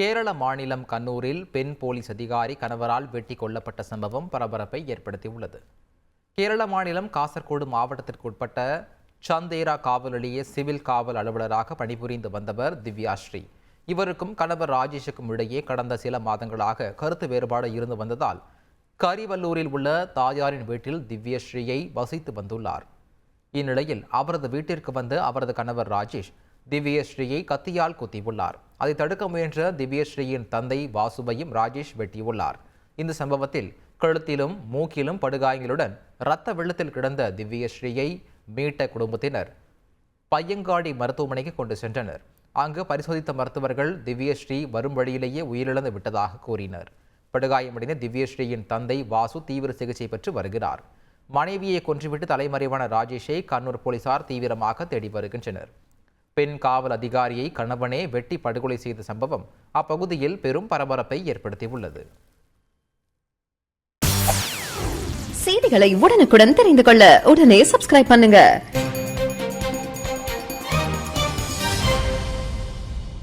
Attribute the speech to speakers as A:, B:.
A: கேரள மாநிலம் கண்ணூரில் பெண் போலீஸ் அதிகாரி கணவரால் வெட்டி கொல்லப்பட்ட சம்பவம் பரபரப்பை ஏற்படுத்தியுள்ளது. கேரள மாநிலம் காசர்கோடு மாவட்டத்திற்குட்பட்ட சந்தேரா காவல் நிலைய சிவில் காவல் அலுவலராக பணிபுரிந்து வந்தவர் திவ்யாஸ்ரீ இவருக்கும் கணவர் ராஜேஷுக்கும் இடையே கடந்த சில மாதங்களாக கருத்து வேறுபாடு இருந்து வந்ததால் கரிவல்லூரில் உள்ள தாயாரின் வீட்டில் திவ்யஸ்ரீயை வசித்து வந்துள்ளார். இந்நிலையில் அவரது வீட்டிற்கு வந்து அவரது கணவர் ராஜேஷ் திவ்யஸ்ரீயை கத்தியால் குத்தியுள்ளார். அதை தடுக்க முயன்ற திவ்யஸ்ரீயின் தந்தை வாசுவையும் ராஜேஷ் வெட்டியுள்ளார். இந்த சம்பவத்தில் கழுத்திலும் மூக்கிலும் படுகாயங்களுடன் இரத்த வெள்ளத்தில் கிடந்த திவ்யஸ்ரீயை மீட்ட குடும்பத்தினர் பையங்காடி மருத்துவமனைக்கு கொண்டு சென்றனர். அங்கு பரிசோதித்த மருத்துவர்கள் திவ்யஸ்ரீ வரும் வழியிலேயே உயிரிழந்து விட்டதாக கூறினர். படுகாயமடைந்த திவ்யஸ்ரீயின் தந்தை வாசு தீவிர சிகிச்சை பெற்று வருகிறார். மனைவியை கொன்றுவிட்டு தலைமறைவான ராஜேஷை கண்ணூர் போலீசார் தீவிரமாக தேடி வருகின்றனர். பெண் காவல் அதிகாரியை கணவனே வெட்டி படுகொலை செய்த சம்பவம் அப்பகுதியில் பெரும் பரபரப்பை ஏற்படுத்தியுள்ளது.
B: செய்திகளை உடனுக்குடன் தெரிந்து கொள்ள உடனே சப்ஸ்கிரைப் பண்ணுங்க.